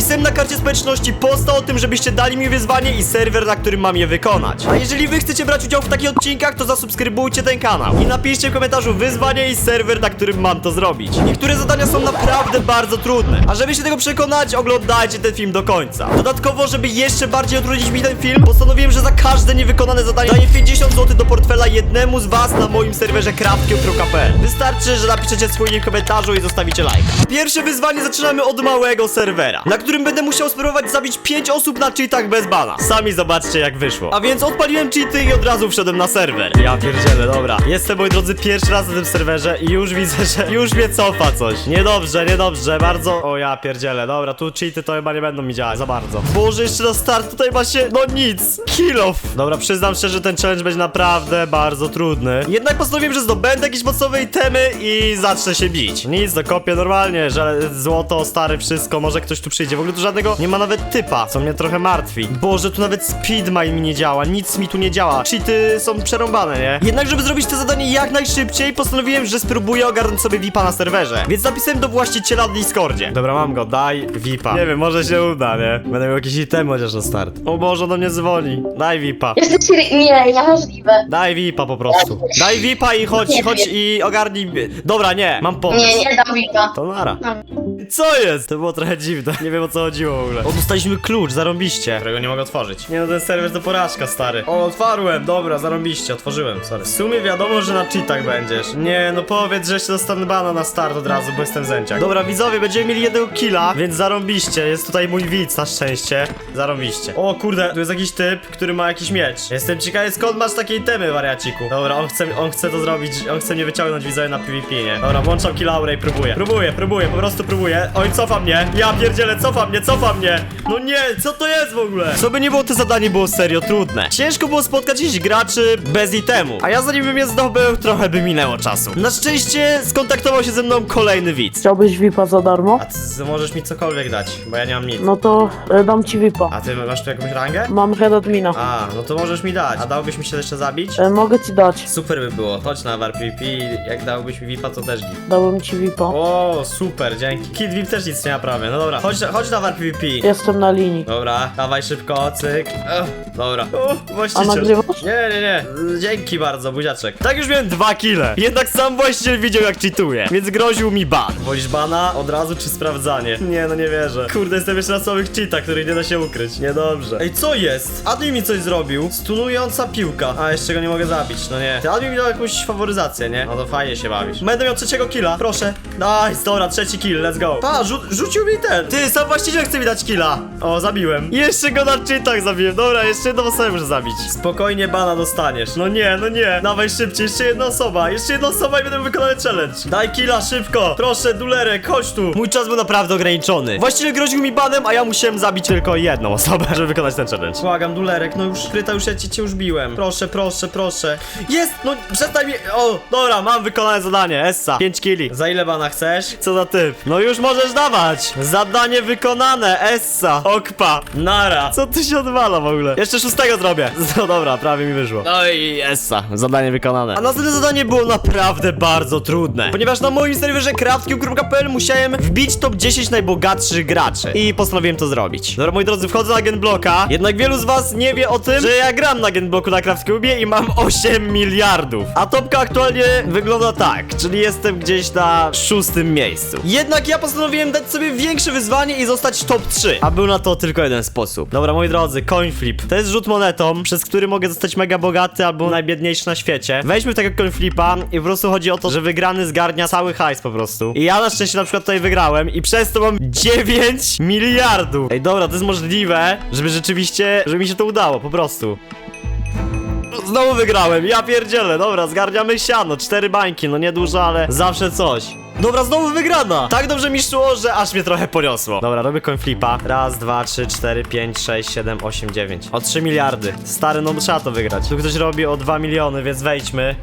Napisałem na karcie społeczności posta o tym, żebyście dali mi wyzwanie i serwer, na którym mam je wykonać. A jeżeli wy chcecie brać udział w takich odcinkach, to zasubskrybujcie ten kanał i napiszcie w komentarzu wyzwanie i serwer, na którym mam to zrobić. Niektóre zadania są naprawdę bardzo trudne, a żeby się tego przekonać, oglądajcie ten film do końca. Dodatkowo, żeby jeszcze bardziej utrudnić mi ten film, postanowiłem, że za każde niewykonane zadanie daję 50 zł do portfela jednemu z was na moim serwerze craftcube.pl. Wystarczy, że napiszecie swój w komentarzu i zostawicie lajka. Pierwsze wyzwanie zaczynamy od małego serwera, na którym będę musiał spróbować zabić 5 osób na cheatach bez bana. Sami zobaczcie jak wyszło. A więc odpaliłem cheaty i od razu wszedłem na serwer. Ja pierdzielę, dobra. Jestem, moi drodzy, pierwszy raz na tym serwerze i już widzę, że już mnie cofa coś. Niedobrze, niedobrze, bardzo... O ja pierdzielę, dobra, tu cheaty to chyba nie będą mi działać za bardzo. Boże, jeszcze na start tutaj ma się... No nic, kill off. Dobra, przyznam szczerze, że ten challenge będzie naprawdę bardzo trudny. Jednak postanowiłem, że zdobędę jakieś podstawowe itemy i zacznę się bić. Nic, dokopię normalnie, że złoto, stary, wszystko, może ktoś tu przyjdzie. W ogóle tu żadnego nie ma nawet typa, co mnie trochę martwi. Boże, tu nawet speedmine mi nie działa, nic mi tu nie działa. Cheaty są przerąbane, nie? Jednak, żeby zrobić to zadanie jak najszybciej, postanowiłem, że spróbuję ogarnąć sobie VIPa na serwerze. Więc napisałem do właściciela na Discordzie. Dobra, mam go, daj VIPa. Nie wiem, może się uda, nie? Będę miał jakieś itemy chociaż na start. O Boże, do mnie dzwoni. Daj VIPa. Jesteś... Nie, niemożliwe. Daj VIPa po prostu. Daj VIPa i chodź, Nie, chodź nie. i ogarnij. Dobra, nie, mam pomysł. Nie, nie dam wika. To nara. No. Co jest? To było trochę dziwne. Nie wiem o co chodziło w ogóle. O, dostaliśmy klucz, zarąbiście. Którego nie mogę otworzyć. Nie no, ten serwer to porażka, stary. O, otwarłem, dobra, zarąbiście, otworzyłem, sorry. W sumie wiadomo, że na cheatach będziesz. Nie, no powiedz, że jeszcze dostanę bana na start od razu, bo jestem zęciak. Dobra, widzowie, będziemy mieli jednego killa, więc zarąbiście. Jest tutaj mój widz, na szczęście. Zarąbiście. O kurde, tu jest jakiś typ, który ma jakiś miecz. Jestem ciekawy, skąd masz takie itemy, wariaciku. Dobra, on chce, on chce to zrobić, on chce mnie wyciągnąć widzowie na PvP, nie? Dobra, włączam killaurę i próbuję. Próbuję, próbuję, po prostu próbuję. Oj, cofa mnie. Ja pierdzielę, cofa mnie, cofa mnie. No nie, co to jest w ogóle? Co by nie było, to zadanie było serio trudne. Ciężko było spotkać jakichś graczy bez itemu. A ja zanim bym je zdobył, trochę by minęło czasu. Na szczęście skontaktował się ze mną kolejny widz. Chciałbyś VIPa za darmo? A ty możesz mi cokolwiek dać, bo ja nie mam nic. No to e, dam ci VIPa. A ty masz tu jakąś rangę? Mam head admina. A, no to możesz mi dać. A dałbyś mi się jeszcze zabić? E, mogę ci dać. Super by było. Chodź na war PvP jak dałbyś mi VIPa, to też git. Dałbym ci VIPa. O, super, dzięki. Kid VIP też nic nie ma prawie. No dobra, chodź, chodź na war PvP. Jestem na linii. Dobra, dawaj szybko, cyk. Ech, dobra. O, A właściciel. nagrywasz? Nie, nie, nie. Dzięki bardzo, buziaczek. Tak już miałem dwa kile. Jednak sam właściciel widział jak cheatuję, więc groził mi ban. Wolisz bana od razu czy sprawdzanie? Nie, no nie wierzę. Kurde, jestem jeszcze na samych cheatach, których nie da się ukryć. Niedobrze. Ej, co jest? Admin mi coś zrobił. Stunująca piłka. A, jeszcze go nie mogę zabić, no nie. Ty Admin mi dał jakąś faworyzację, nie? No to fajnie się bawisz. Będę miał trzeciego killa, proszę. Nice, dobra, trzeci kill, let's go. Pa, rzu rzucił mi ten. Ty, sam właściciel chce mi dać killa. O, zabiłem. Jeszcze go na cheatach zabiłem. Dobra, jeszcze jedną osobę muszę zabić. Spokojnie bana dostaniesz. No nie, no nie. Dawaj szybciej, jeszcze jedna osoba. Jeszcze jedna osoba i będę wykonany challenge. Daj killa szybko. Proszę, dulerek, chodź tu. Mój czas był naprawdę ograniczony. Właściciel groził mi banem, a ja musiałem zabić tylko jedną osobę, żeby wykonać ten challenge. Błagam, dulerek, no już kryta, już ja cię, cię już biłem. Proszę, proszę, proszę. Jest, no przestań mi... O, dobra, mam wykonane zadanie. Essa, 5 killi. Za ile bana chcesz? Co za typ? No już możesz dawać. Zadanie wykonane, Essa. Okpa, nara. Co tu się odwala w ogóle? Jeszcze szóstego zrobię. No dobra, prawie mi wyszło. No i Essa, zadanie wykonane. A następne zadanie było naprawdę bardzo trudne, ponieważ na moim serwerze craftcube.pl musiałem wbić top 10 najbogatszych graczy i postanowiłem to zrobić. Dobra, moi drodzy, wchodzę na Genblocka, jednak wielu z was nie wie o tym, że ja gram na Genblocku na Craftcube i mam 8 miliardów. A topka aktualnie wygląda tak, czyli jestem gdzieś na szóstym miejscu. Jednak ja postanowiłem dać sobie większe wyzwanie i zostać top 3, a był na to tylko jeden sposób. Dobra, moi drodzy, coin flip. To jest rzut monetą, przez który mogę zostać mega bogaty albo najbiedniejszy na świecie. Weźmy tego coin flipa i po prostu chodzi o to, że wygrany zgarnia cały hajs po prostu. I ja na szczęście na przykład tutaj wygrałem i przez to mam 9 miliardów. Ej, dobra, to jest możliwe, żeby rzeczywiście, żeby mi się to udało, po prostu. Znowu wygrałem, ja pierdzielę, dobra, zgarniamy siano, cztery bańki, no niedużo, ale zawsze coś. Dobra, znowu wygrana! Tak dobrze mi szło, że aż mnie trochę poniosło. Dobra, robię coin flipa. Raz, dwa, trzy, cztery, pięć, sześć, siedem, osiem, dziewięć. O 3 miliardy. Stary, no trzeba to wygrać. Tu ktoś robi o 2 miliony, więc wejdźmy.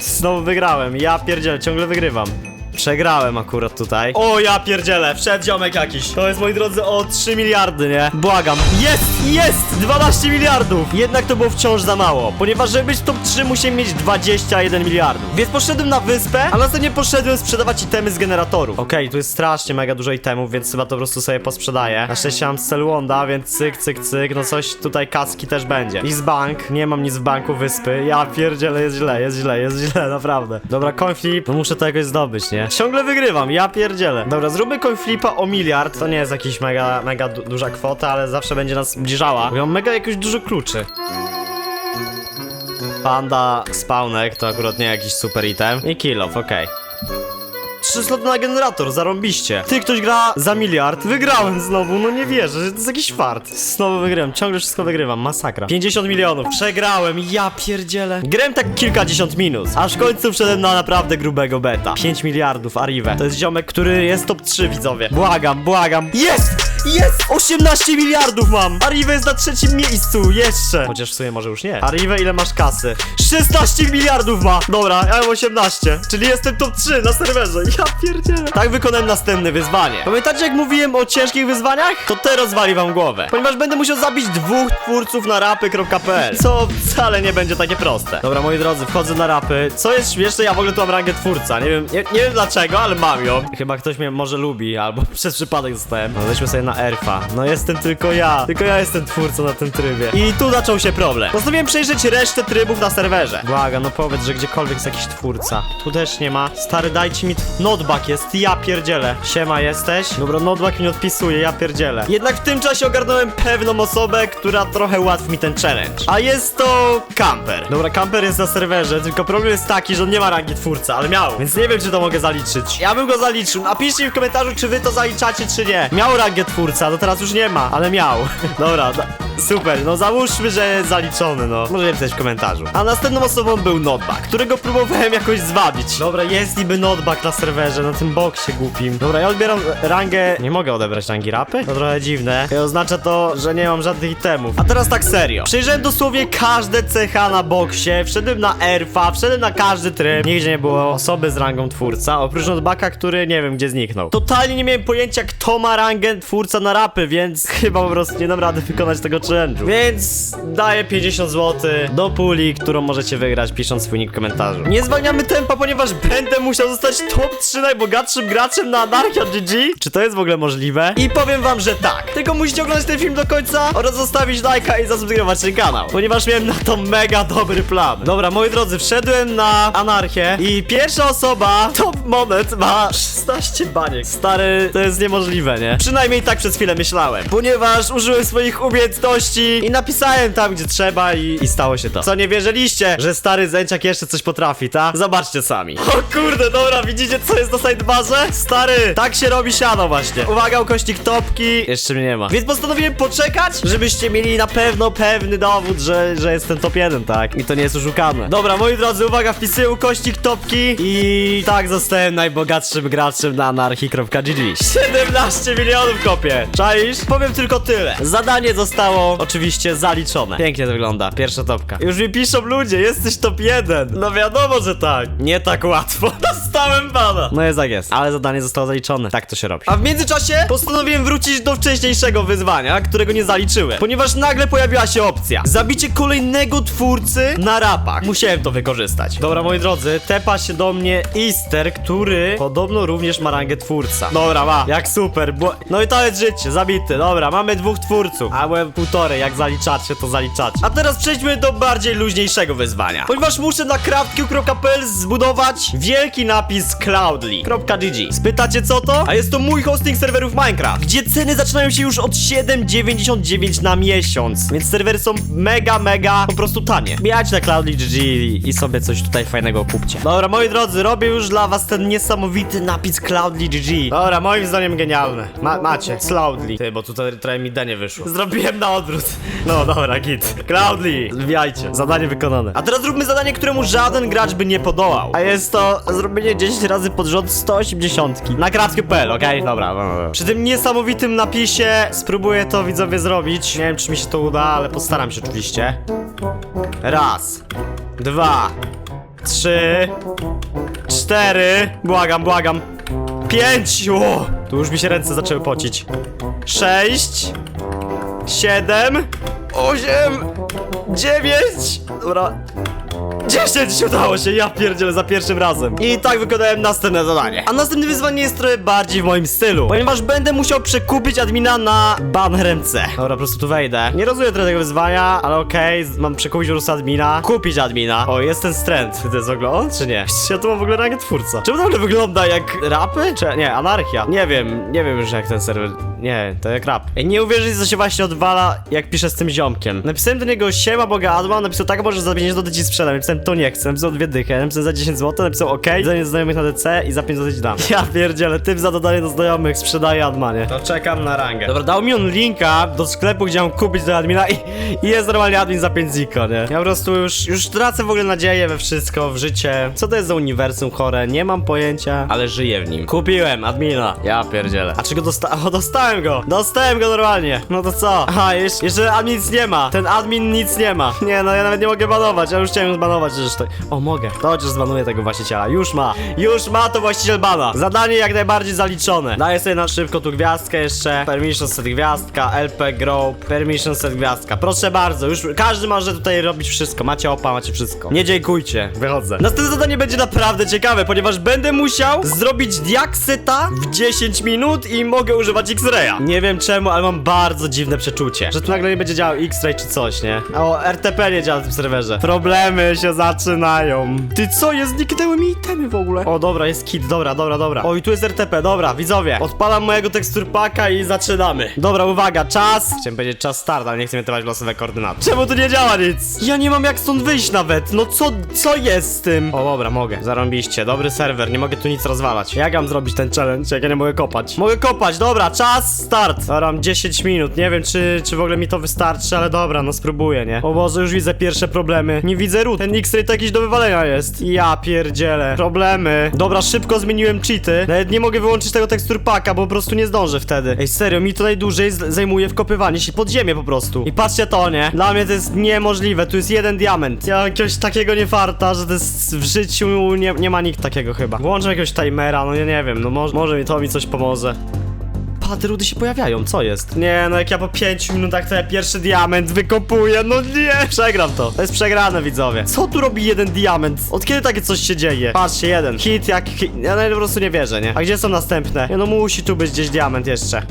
Znowu wygrałem, ja pierdzielę, ciągle wygrywam. Przegrałem akurat tutaj. O, ja pierdzielę, wszedł ziomek jakiś. To jest, moi drodzy, o 3 miliardy, nie? Błagam. Jest, jest! 12 miliardów! Jednak to było wciąż za mało, ponieważ żeby być top 3 musiałem mieć 21 miliardów. Więc poszedłem na wyspę, a następnie poszedłem sprzedawać itemy z generatorów. Okej, tu jest strasznie mega dużo itemów, więc chyba to po prostu sobie posprzedaję. Na szczęście mam Celwonda, więc cyk, cyk, cyk. No coś tutaj kaski też będzie. I z bank. Nie mam nic w banku wyspy. Ja pierdzielę, jest źle, jest źle, jest źle, naprawdę. Dobra, coin flip. No muszę to jakoś zdobyć, nie? Ciągle wygrywam, ja pierdzielę. Dobra, zróbmy coin flipa o miliard. To nie jest jakiś mega, mega du duża kwota, ale zawsze będzie nas zbliżała. Bo mega jakoś dużo kluczy. Panda spawnek to akurat nie jakiś super item. I kill off, okej. Trzy sloty na generator, zarąbiście. Ty, ktoś gra za miliard. Wygrałem znowu, no nie wierzę, że to jest jakiś fart. Znowu wygrałem, ciągle wszystko wygrywam, masakra. 50 milionów, przegrałem, ja pierdzielę. Grałem tak kilkadziesiąt minut, aż w końcu wszedłem na naprawdę grubego beta. 5 miliardów, Arrive. To jest ziomek, który jest top 3, widzowie. Błagam, błagam. Jest! Jest! 18 miliardów mam! Arrive jest na trzecim miejscu, jeszcze! Chociaż w sumie może już nie. Arrive, ile masz kasy? 16 miliardów ma! Dobra, ja mam 18, czyli jestem top 3 na serwerze. Ja pierdzielę. Tak wykonałem następne wyzwanie. Pamiętacie jak mówiłem o ciężkich wyzwaniach? To te rozwali wam głowę. Ponieważ będę musiał zabić dwóch twórców na rapy.pl Co wcale nie będzie takie proste. Dobra, moi drodzy, wchodzę na rapy. Co jest śmieszne, ja w ogóle tu mam rangę twórca. Nie wiem, nie, nie wiem dlaczego, ale mam ją. Chyba ktoś mnie może lubi, albo przez przypadek zostałem. No, weźmy sobie na Erfa. No jestem tylko ja. Tylko ja jestem twórcą na tym trybie. I tu zaczął się problem. Postanowiłem przejrzeć resztę trybów na serwerze. Błaga, no powiedz, że gdziekolwiek jest jakiś twórca. Tu też nie ma. Stary, dajcie mi... Notback jest, ja pierdzielę. Siema, jesteś? Dobra, Notback mi odpisuje, ja pierdzielę. Jednak w tym czasie ogarnąłem pewną osobę, która trochę ułatwi mi ten challenge. A jest to Camper. Dobra, Camper jest na serwerze, tylko problem jest taki, że on nie ma rangi twórca, ale miał. Więc nie wiem, czy to mogę zaliczyć. Ja bym go zaliczył. Napiszcie mi w komentarzu, czy wy to zaliczacie, czy nie. Miał rangę twórca, to teraz już nie ma, ale miał. Dobra, da- super, no załóżmy, że zaliczony, no. Może napisać w komentarzu. A następną osobą był Notback, którego próbowałem jakoś zwabić. Dobra, jest niby Notback na serwerze, na tym boksie głupim. Dobra, ja odbieram rangę... Nie mogę odebrać rangi rapy? To trochę dziwne. I oznacza to, że nie mam żadnych itemów. A teraz tak serio. Przejrzałem dosłownie każde cecha na boksie, wszedłem na erfa, wszedłem na każdy tryb. Nigdzie nie było osoby z rangą twórca, oprócz Notbacka, który nie wiem gdzie zniknął. Totalnie nie miałem pojęcia, kto ma rangę twórca na rapy, więc chyba po prostu nie dam rady wykonać tego challenge'u. Więc daję 50 zł do puli, którą możecie wygrać pisząc swój nick w komentarzu. Nie zwalniamy tempa, ponieważ będę musiał zostać top 3 najbogatszym graczem na Anarchia GG. Czy to jest w ogóle możliwe? I powiem wam, że tak. Tylko musicie oglądać ten film do końca oraz zostawić lajka i zasubskrybować ten kanał, ponieważ miałem na to mega dobry plan. Dobra, moi drodzy, wszedłem na Anarchię i pierwsza osoba, top moment, ma 16 baniek. Stary, to jest niemożliwe, nie? Przynajmniej tak przez chwilę myślałem, ponieważ użyłem swoich umiejętności i napisałem tam, gdzie trzeba i, i stało się to. Co, nie wierzyliście, że stary Zęciak jeszcze coś potrafi, ta? Zobaczcie sami. O kurde, dobra, widzicie, co jest na sidebarze? Stary, tak się robi siano właśnie. Uwaga, ukośnik topki. Jeszcze mnie nie ma. Więc postanowiłem poczekać, żebyście mieli na pewno pewny dowód, że, że jestem top 1, tak? I to nie jest oszukane. Dobra, moi drodzy, uwaga, wpisuję ukośnik topki i tak zostałem najbogatszym graczem na anarchii.gg. 17 milionów kopię. Czaisz? Powiem tylko tyle. Zadanie zostało oczywiście zaliczone. Pięknie to wygląda. Pierwsza topka. Już mi piszą ludzie, jesteś top 1. No wiadomo, że tak. Nie tak łatwo. Dostałem bana. No jest jak jest. Ale zadanie zostało zaliczone. Tak to się robi. A w międzyczasie postanowiłem wrócić do wcześniejszego wyzwania, którego nie zaliczyłem. Ponieważ nagle pojawiła się opcja. Zabicie kolejnego twórcy na rapach. Musiałem to wykorzystać. Dobra, moi drodzy, tepa się do mnie Easter, który podobno również ma rangę twórca. Dobra, ma. Jak super. Bo... No i to jest życie. Zabity. Dobra, mamy dwóch twórców. A byłem półtorej. Jak zaliczacie, to zaliczacie. A teraz przejdźmy do bardziej luźniejszego wyzwania. Ponieważ muszę na craftq.pl zbudować wielki napis cloudly.gg. Spytacie co to? A jest to mój hosting serwerów Minecraft, gdzie ceny zaczynają się już od 7,99 na miesiąc. Więc serwery są mega, mega po prostu tanie. Wbijajcie na cloudly.gg i sobie coś tutaj fajnego kupcie. Dobra, moi drodzy, robię już dla was ten niesamowity napis cloudly.gg. Dobra, moim zdaniem genialne. Ma macie, cloudly. Ty, bo tutaj trochę mi D nie wyszło. Zrobiłem na No dobra, git. Cloudly, wbijajcie. Zadanie wykonane. A teraz zróbmy zadanie, któremu żaden gracz by nie podołał. A jest to zrobienie 10 razy pod rząd 180 na kratkę.pl, okej? Dobra, dobra, dobra. Przy tym niesamowitym napisie spróbuję to widzowie zrobić. Nie wiem, czy mi się to uda, ale postaram się oczywiście. Raz, dwa, trzy, cztery, błagam, błagam. Pięć, o, tu już mi się ręce zaczęły pocić. Sześć, siedem, osiem, dziewięć, dobra. 10 udało się, ja pierdzielę za pierwszym razem. I tak wykonałem następne zadanie. A następne wyzwanie jest trochę bardziej w moim stylu, ponieważ będę musiał przekupić admina na banner MC. Dobra, po prostu tu wejdę. Nie rozumiem trochę tego wyzwania, ale okej, mam przekupić po prostu admina. Kupić admina. O, jest ten strand. To jest w ogóle on, czy nie? Ja tu mam w ogóle rangę twórca. Czemu to w ogóle wygląda jak rapy? Czy nie, anarchia? Nie wiem, nie wiem już jak ten serwer. Nie, to jak rap. Nie uwierzyć, co się właśnie odwala, jak piszę z tym ziomkiem. Napisałem do niego siema, boga Adma, napisał tak, może za 5 zł ci sprzedam. Napisałem to nie chcę, napisał dwie dychy, napisałem za 10 zł, napisał ok, dodanie do znajomych na DC i za 5 zł ci dam. Ja pierdzielę, typ za dodanie do znajomych sprzedaje Admanie. To czekam na rangę. Dobra, dał mi on linka do sklepu, gdzie mam kupić do admina i, i jest normalnie admin za 5 ziko, nie? Ja po prostu już, już tracę w ogóle nadzieję we wszystko, w życie. Co to jest za uniwersum chore? Nie mam pojęcia, ale żyję w nim. Kupiłem admina. Ja pierdzielę. A czy go dostałem? O, dostałem go! Dostałem go normalnie. No to co? Aha, jeszcze, jeszcze admin nic nie ma. Ten admin nic nie ma. Nie, no ja nawet nie mogę banować. Ja już chciałem zbanować zresztą. O, mogę. To chociaż zbanuję tego właściciela. Już ma. Już ma to właściciel bana. Zadanie jak najbardziej zaliczone. Daję sobie na szybko tu gwiazdkę jeszcze. Permission set gwiazdka, LP grow, permission set gwiazdka. Proszę bardzo, już każdy może tutaj robić wszystko. Macie opa, macie wszystko. Nie dziękujcie. Wychodzę. Następne zadanie będzie naprawdę ciekawe, ponieważ będę musiał zrobić diakseta w 10 minut i mogę używać X-Raya. Nie wiem czemu, ale mam bardzo dziwne przeczucie, że tu nagle nie będzie działał X-Ray czy coś, nie? O, RTP nie działa w tym serwerze. Problemy się zaczynają. Ty co, jest zniknęły mi itemy w ogóle. O, dobra, jest kit, dobra, dobra, dobra. O, i tu jest RTP, dobra, widzowie. Odpalam mojego teksturpaka i zaczynamy. Dobra, uwaga, czas. Chciałem powiedzieć czas start, ale nie chcę mi trwać losowe koordynaty. Czemu tu nie działa nic? Ja nie mam jak stąd wyjść nawet. No co, co jest z tym? O, dobra, mogę. Zarąbiście, dobry serwer, nie mogę tu nic rozwalać. Jak mam zrobić ten challenge, jak ja nie mogę kopać? Mogę kopać, dobra, czas, start. Dobra, mam 10 minut, nie wiem czy, czy w ogóle mi to wystarczy, ale dobra, no spróbuję, nie? O Boże, już widzę pierwsze problemy. Nie widzę ród. Ten X-ray to jakiś do wywalenia jest. Ja pierdzielę. Problemy. Dobra, szybko zmieniłem cheaty. Nawet nie mogę wyłączyć tego tekstur paka, bo po prostu nie zdążę wtedy. Ej, serio, mi to najdłużej zajmuje wkopywanie się pod ziemię po prostu. I patrzcie to, nie? Dla mnie to jest niemożliwe. Tu jest jeden diament. Ja jakiegoś takiego nie farta, że to jest w życiu nie, nie ma nikt takiego chyba. Włączę jakiegoś timera, no ja nie wiem, no może, może mi to mi coś pomoże. Pa, te rudy się pojawiają, co jest? Nie, no jak ja po 5 minutach ja pierwszy diament wykopuję, no nie! Przegram to. To jest przegrane, widzowie. Co tu robi jeden diament? Od kiedy takie coś się dzieje? Patrzcie, jeden. Hit jak hit. Ja nawet po prostu nie wierzę, nie? A gdzie są następne? Nie, no musi tu być gdzieś diament jeszcze.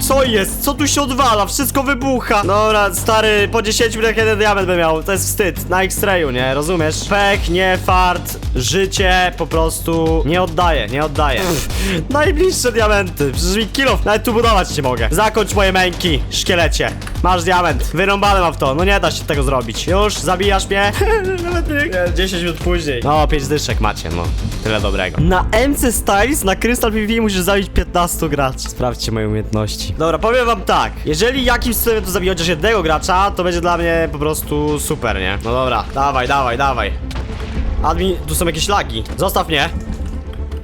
Co jest? Co tu się odwala? Wszystko wybucha. Dobra, stary, po 10 minutach jeden diament by miał. To jest wstyd. Na X-rayu, nie? Rozumiesz? Pech, nie fart, życie po prostu nie oddaje, nie oddaje. Najbliższe diamenty. Przecież mi kilo. Nawet tu budować nie mogę. Zakończ moje męki, szkielecie. Masz diament. Wyrąbane mam w to. No nie da się tego zrobić. Już? Zabijasz mnie? Nawet nie. 10 minut później. No, 5 dyszek macie, no. Tyle dobrego. Na MC Styles, na Crystal PvP musisz zabić 15 graczy. Sprawdźcie moje umiejętności. Dobra, powiem wam tak. Jeżeli jakimś cudem tu zabiję chociaż jednego gracza, to będzie dla mnie po prostu super, nie? No dobra, dawaj, dawaj, dawaj. Admin, tu są jakieś lagi. Zostaw mnie.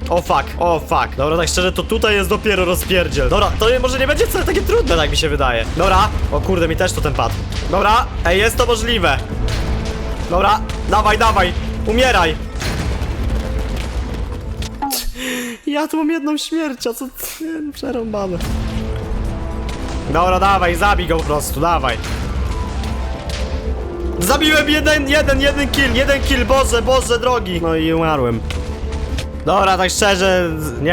O fuck, o fuck. Dobra, tak szczerze, to tutaj jest dopiero rozpierdziel. Dobra, to może nie będzie wcale takie trudne, tak mi się wydaje. Dobra, o kurde, mi też to ten padł. Dobra, ej, jest to możliwe. Dobra, dawaj, dawaj, umieraj. Ja tu mam jedną śmierć, a co? No, przerąbane. Dobra, dawaj, zabij go po prostu, dawaj. Zabiłem jeden, jeden, jeden kill, jeden kill, Boże, Boże drogi. No i umarłem. Dobra, tak szczerze, nie,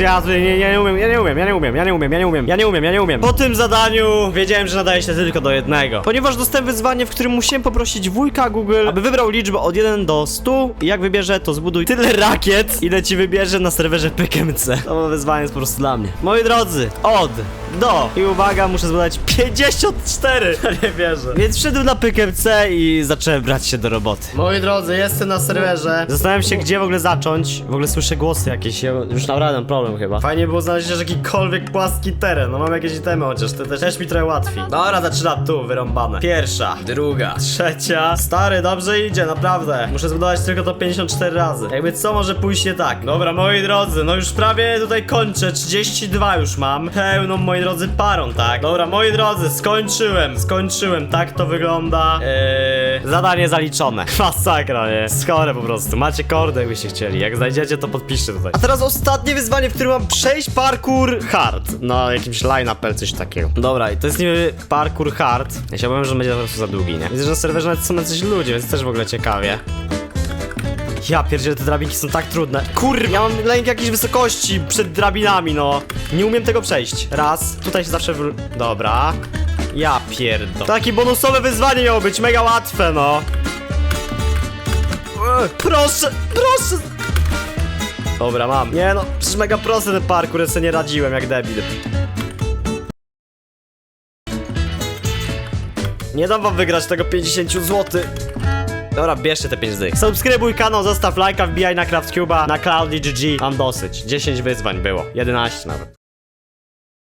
ja, tu nie, ja nie umiem, ja nie umiem, ja nie umiem, ja nie umiem, ja nie umiem, ja nie umiem, ja nie umiem. Po tym zadaniu wiedziałem, że nadaje się tylko do jednego. Ponieważ dostałem wyzwanie, w którym musiałem poprosić wujka Google, aby wybrał liczbę od 1 do 100 i jak wybierze, to zbuduj tyle rakiet, ile ci wybierze na serwerze PKMC. To wyzwanie jest po prostu dla mnie. Moi drodzy, od do i uwaga, muszę zbudować 54! Ja nie wierzę. Więc wszedłem na PKMC i zacząłem brać się do roboty. Moi drodzy, jestem na serwerze. Zastanawiam się, gdzie w ogóle zacząć. W ogóle słyszę głosy jakieś. Ja już naprawdę mam problem chyba. Fajnie było znaleźć też jakikolwiek płaski teren. No mam jakieś itemy chociaż, to też, też mi trochę łatwiej. Dobra, zaczynam tu, wyrąbane. Pierwsza, druga, trzecia. Stary, dobrze idzie, naprawdę. Muszę zbudować tylko to 54 razy. Jakby co może pójść nie tak? Dobra, moi drodzy, no już prawie tutaj kończę. 32 już mam. Pełną, moi drodzy, parą, tak? Dobra, moi drodzy, skończyłem, skończyłem, tak to wygląda. Eee, zadanie zaliczone. Masakra, nie? Skore po prostu. Macie kordę, jakbyście chcieli. Jak znajdziecie, to podpiszcie tutaj. A teraz ostatnie wyzwanie, w którym mam przejść parkour hard. Na jakimś line-up, coś takiego. Dobra, i to jest niby parkour hard. Ja się obawiam, że będzie po prostu za długi, nie? Widzę, że na serwerze nawet są jacyś ludzie, więc też w ogóle ciekawie. Ja pierdzielę, te drabinki są tak trudne. Kur, ja mam lęk jakiejś wysokości przed drabinami, no. Nie umiem tego przejść. Raz, tutaj się zawsze wr... Dobra. Ja pierdo. Takie bonusowe wyzwanie miało być, mega łatwe, no. Proszę, proszę. Dobra, mam. Nie no, przecież mega prosty ten parkour, ja sobie nie radziłem jak debil. Nie dam wam wygrać tego 50 zł. Dobra, bierzcie te 5 dych. Subskrybuj kanał, zostaw lajka, wbijaj na CraftCube'a, na Cloudy GG. Mam dosyć. 10 wyzwań było. 11 nawet.